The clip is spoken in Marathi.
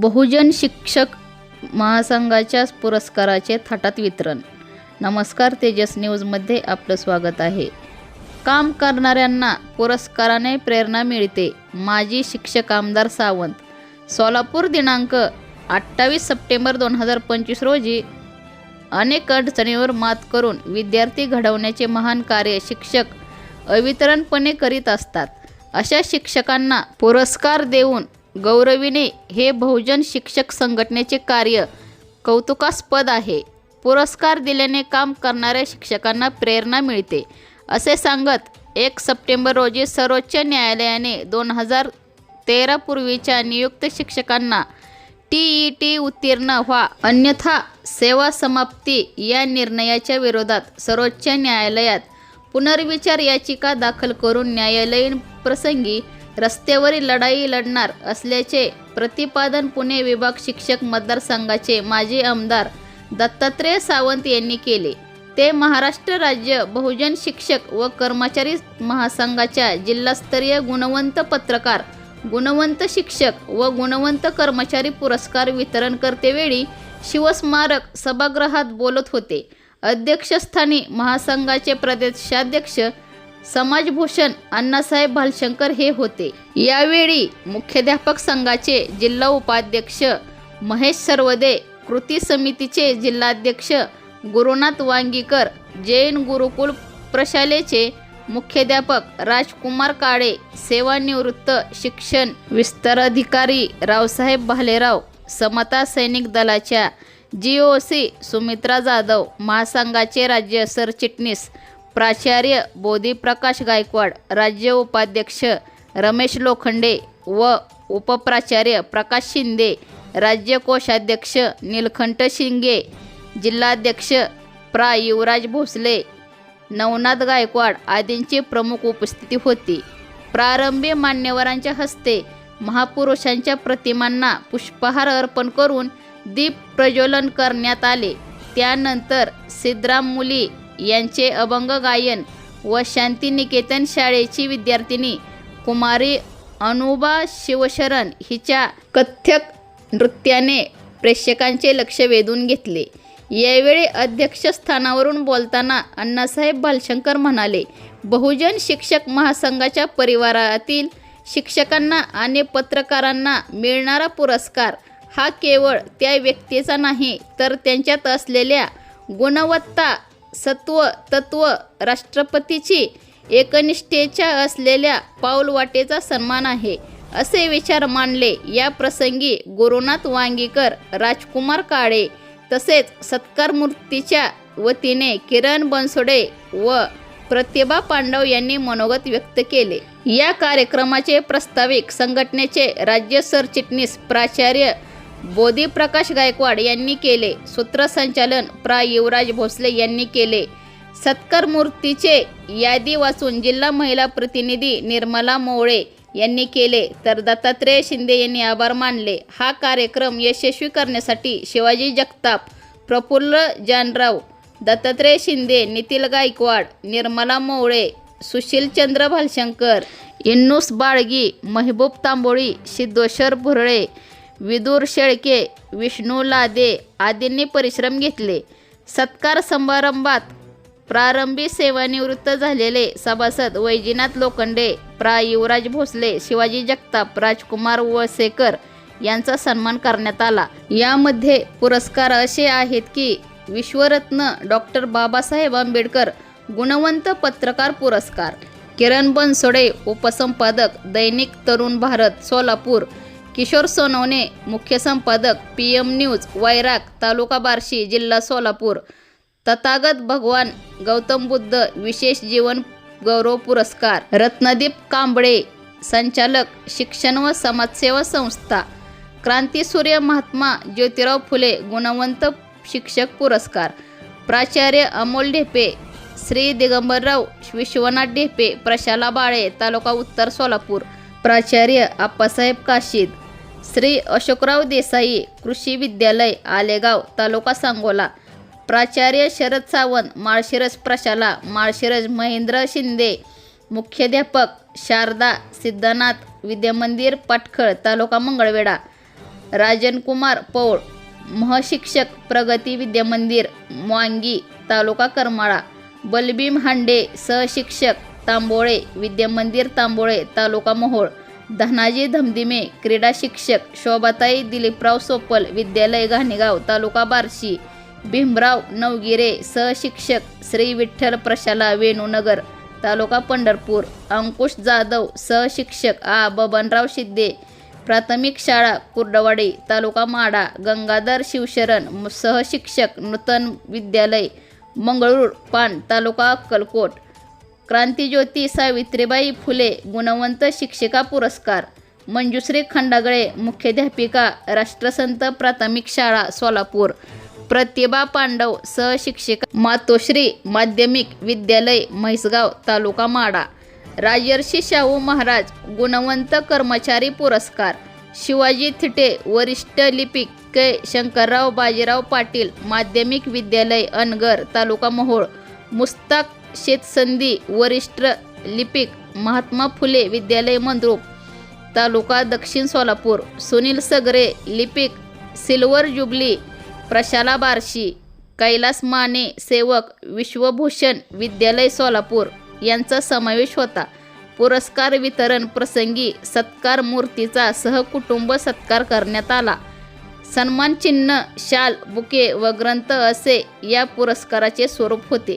बहुजन शिक्षक महासंघाच्या पुरस्काराचे थाटात वितरण. नमस्कार तेजस न्यूजमध्ये आपलं स्वागत आहे. काम करणाऱ्यांना पुरस्काराने प्रेरणा मिळते माजी शिक्षक आमदार सावंत. सोलापूर दिनांक अठ्ठावीस सप्टेंबर दोन हजार पंचवीस रोजी अनेक अडचणीवर मात करून विद्यार्थी घडवण्याचे महान कार्य शिक्षक अवितरणपणे करीत असतात. अशा शिक्षकांना पुरस्कार देऊन गौरविणे हे बहुजन शिक्षक संघटनेचे कार्य कौतुकास्पद आहे. पुरस्कार दिल्याने काम करणाऱ्या शिक्षकांना प्रेरणा मिळते. असे सांगत एक सप्टेंबर रोजी सर्वोच्च न्यायालयाने दोन हजार तेरापूर्वीच्या नियुक्त शिक्षकांना टी ई टी उत्तीर्ण व्हा अन्यथा सेवा समाप्ती या निर्णयाच्या विरोधात सर्वोच्च न्यायालयात पुनर्विचार याचिका दाखल करून न्यायालयीन प्रसंगी रस्त्यावरील लढाई लढणार असल्याचे प्रतिपादन पुणे विभाग शिक्षक मतदारसंघाचे माजी आमदार दत्तात्रय सावंत यांनी केले. ते महाराष्ट्र राज्य बहुजन शिक्षक व कर्मचारी महासंघाच्या जिल्हास्तरीय गुणवंत पत्रकार गुणवंत शिक्षक व गुणवंत कर्मचारी पुरस्कार वितरण करतेवेळी शिवस्मारक सभागृहात बोलत होते. अध्यक्षस्थानी महासंघाचे प्रदेशाध्यक्ष समाजभूषण अण्णासाहेब भालशंकर हे होते. यावेळी मुख्याध्यापक संघाचे जिल्हा उपाध्यक्ष महेश सर्वदे कृती समितीचे जिल्हाध्यक्ष गुरुनाथ वांगीकर जैन गुरुकुल प्रशालेचे मुख्याध्यापक राजकुमार काळे सेवानिवृत्त शिक्षण विस्ताराधिकारी रावसाहेब भालेराव समता सैनिक दलाच्या G O C Sumitra Jadhav महासंघाचे राज्य सरचिटणीस प्राचार्य बोधीप्रकाश गायकवाड राज्य उपाध्यक्ष रमेश लोखंडे व उपप्राचार्य प्रकाश शिंदे राज्य कोषाध्यक्ष निलखंठ शिंगे जिल्हाध्यक्ष प्रा. युवराज भोसले नवनाथ गायकवाड आदींची प्रमुख उपस्थिती होती. प्रारंभी मान्यवरांच्या हस्ते महापुरुषांच्या प्रतिमांना पुष्पहार अर्पण करून दीप प्रज्वलन करण्यात आले. त्यानंतर सिद्धराम मुली यांचे अभंग गायन व शांतिनिकेतन शाळेची विद्यार्थिनी कुमारी अनुबा शिवशरण हिच्या कथ्यक नृत्याने प्रेक्षकांचे लक्ष वेधून घेतले. यावेळी अध्यक्षस्थानावरून बोलताना अण्णासाहेब भालशंकर म्हणाले बहुजन शिक्षक महासंघाच्या परिवारातील शिक्षकांना आणि पत्रकारांना मिळणारा पुरस्कार हा केवळ त्या व्यक्तीचा नाही तर त्यांच्यात असलेल्या गुणवत्ता सत्व तत्व राष्ट्रपतीची एकनिष्ठेच्या असलेल्या पाऊलवाटेचा सन्मान आहे असे विचार मांडले या प्रसंगी गुरुनाथ वांगीकर राजकुमार काळे तसेच सत्कार मूर्तीच्या वतीने किरण बनसोडे व प्रतिभा पांडव यांनी मनोगत व्यक्त केले. या कार्यक्रमाचे प्रस्ताविक संघटनेचे राज्य सरचिटणीस प्राचार्य बोधी प्रकाश गायकवाड यांनी केले. सूत्रसंचालन प्रा. युवराज भोसले यांनी केले. सत्कर मूर्तीचे यादी वाचून जिल्हा महिला प्रतिनिधी निर्मला मोवळे यांनी केले. तर दत्तात्रेय शिंदे यांनी आभार मानले. हा कार्यक्रम यशस्वी करण्यासाठी शिवाजी जगताप प्रफुल्ल जानराव दत्तात्रेय शिंदे नितील गायकवाड निर्मला मोवळे सुशीलचंद्र भालशंकर इन्नूस बाळगी महबूब तांबोळी सिद्धेश्वर भुरळे विदूर शेळके विष्णूला दे आदींनी परिश्रम घेतले. सत्कार समारंभात प्रारंभी सेवानिवृत्त झालेले सभासद वैजीनाथ लोखंडे प्रा. युवराज भोसले शिवाजी जगताप राजकुमार वसेकर यांचा सन्मान करण्यात आला. यामध्ये पुरस्कार असे आहेत की विश्वरत्न डॉक्टर बाबासाहेब आंबेडकर गुणवंत पत्रकार पुरस्कार किरण बनसोडे उपसंपादक दैनिक तरुण भारत सोलापूर किशोर सोनवणे मुख्य संपादक पी एम न्यूज वैराग तालुका बार्शी जिल्हा सोलापूर. तथागत भगवान गौतम बुद्ध विशेष जीवन गौरव पुरस्कार. रत्नदीप कांबळे संचालक शिक्षण व समाजसेवा संस्था. क्रांतीसूर्य महात्मा ज्योतिराव फुले गुणवंत शिक्षक पुरस्कार. प्राचार्य अमोल ढेपे श्री दिगंबरराव विश्वनाथ ढेपे प्रशाला बाळे तालुका उत्तर सोलापूर. प्राचार्य आप्पासाहेब काशीद. श्री अशोकराव देसाई कृषी विद्यालय आलेगाव तालुका सांगोला. प्राचार्य शरद सावंत माळशिरस प्रशाला माळशिरस महेंद्र शिंदे मुख्याध्यापक शारदा सिद्धनाथ विद्यामंदिर पाटखळ तालुका मंगळवेढा. राजनकुमार पौळ महशिक्षक प्रगती विद्यामंदिर मांगी तालुका करमाळा. बलबीम हांडे सहशिक्षक तांबोळे विद्यामंदिर तांबोळे तालुका मोहोळ. धनाजी धमदिमे क्रीडा शिक्षक शोभाताई दिलीपराव सोपल विद्यालय घाणेगाव तालुका बार्शी भीमराव नवगिरे सहशिक्षक श्री विठ्ठल प्रशाला वेणूनगर तालुका पंढरपूर अंकुश जाधव सहशिक्षक आ. बबनराव शिद्दे प्राथमिक शाळा कुर्डवाडी तालुका माडा गंगाधर शिवशरण सहशिक्षक नूतन विद्यालय मंगळूर पान तालुका अक्कलकोट क्रांतीज्योती सावित्रीबाई फुले गुणवंत शिक्षिका पुरस्कार. मंजुश्री खंडागळे मुख्याध्यापिका राष्ट्रसंत प्राथमिक शाळा सोलापूर. प्रतिभा पांडव सहशिक्षिका मातोश्री माध्यमिक विद्यालय म्हैसगाव तालुका माडा. राजर्षी शाहू महाराज गुणवंत कर्मचारी पुरस्कार. शिवाजी थिटे वरिष्ठ लिपिक कै. शंकरराव बाजीराव पाटील माध्यमिक विद्यालय अनगर तालुका मोहोळ. मुस्ताक शेतसंधी वरिष्ठ लिपिक महात्मा फुले विद्यालय मंद्रुप तालुका दक्षिण सोलापूर सुनील सगरे लिपिक सिल्वर जुबली प्रशाला बार्शी कैलास माने सेवक विश्वभूषण विद्यालय सोलापूर यांचा समावेश होता. पुरस्कार वितरण प्रसंगी सत्कार मूर्तीचा सहकुटुंब सत्कार करण्यात आला. सन्मानचिन्ह शाल बुके व ग्रंथ असे या पुरस्काराचे स्वरूप होते.